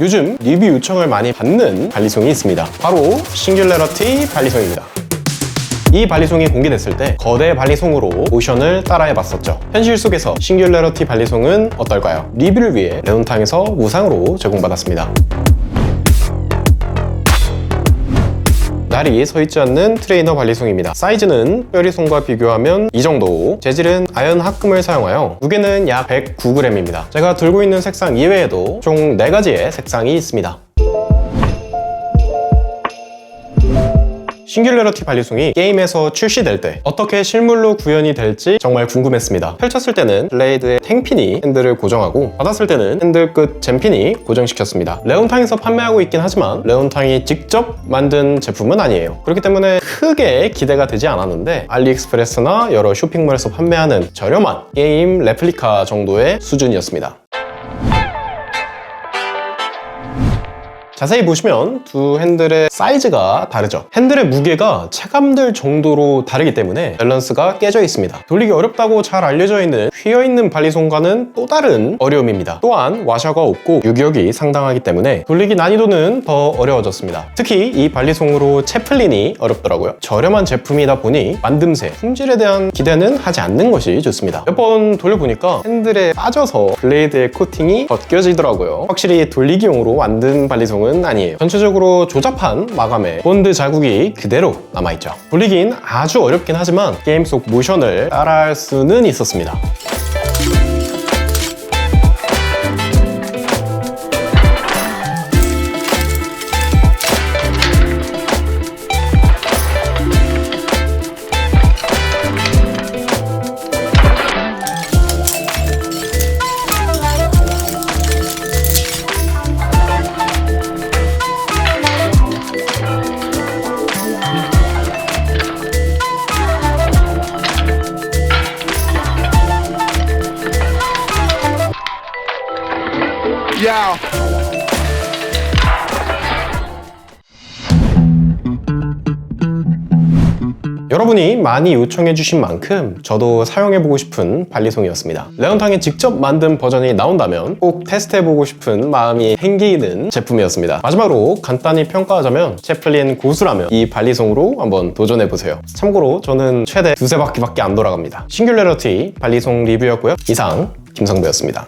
요즘 리뷰 요청을 많이 받는 발리송이 있습니다. 바로 싱귤레러티 발리송입니다. 이 발리송이 공개됐을 때 거대 발리송으로 모션을 따라해봤었죠. 현실 속에서 싱귤레러티 발리송은 어떨까요? 리뷰를 위해 레온탕에서 무상으로 제공받았습니다. 날이 서 있지 않는 트레이너 발리송입니다. 사이즈는 뼈리송과 비교하면 이 정도. 재질은 아연 합금을 사용하여 무게는 약 109g입니다. 제가 들고 있는 색상 이외에도 총 4가지의 색상이 있습니다. 싱귤레러티 발리송이 게임에서 출시될 때 어떻게 실물로 구현이 될지 정말 궁금했습니다. 펼쳤을 때는 블레이드의 탱핀이 핸들을 고정하고 받았을 때는 핸들 끝 잼핀이 고정시켰습니다. 레온탕에서 판매하고 있긴 하지만 레온탕이 직접 만든 제품은 아니에요. 그렇기 때문에 크게 기대가 되지 않았는데 알리익스프레스나 여러 쇼핑몰에서 판매하는 저렴한 게임 레플리카 정도의 수준이었습니다. 자세히 보시면 두 핸들의 사이즈가 다르죠. 핸들의 무게가 체감될 정도로 다르기 때문에 밸런스가 깨져 있습니다. 돌리기 어렵다고 잘 알려져 있는 휘어있는 발리송과는 또 다른 어려움입니다. 또한 와셔가 없고 유격이 상당하기 때문에 돌리기 난이도는 더 어려워졌습니다. 특히 이 발리송으로 채플린이 어렵더라고요. 저렴한 제품이다 보니 만듦새, 품질에 대한 기대는 하지 않는 것이 좋습니다. 몇 번 돌려보니까 핸들에 빠져서 블레이드의 코팅이 벗겨지더라고요. 확실히 돌리기용으로 만든 발리송은 아니에요. 전체적으로 조잡한 마감에 본드 자국이 그대로 남아있죠. 돌리긴 아주 어렵긴 하지만 게임 속 모션을 따라할 수는 있었습니다. Yeah. 여러분이 많이 요청해 주신 만큼 저도 사용해 보고 싶은 발리송이었습니다. 레온탕에 직접 만든 버전이 나온다면 꼭 테스트해 보고 싶은 마음이 생기는 제품이었습니다. 마지막으로 간단히 평가하자면 채플린 고수라면 이 발리송으로 한번 도전해 보세요. 참고로 저는 최대 두세 바퀴밖에 안 돌아갑니다. 싱귤레러티 발리송 리뷰였고요. 이상 김성배였습니다.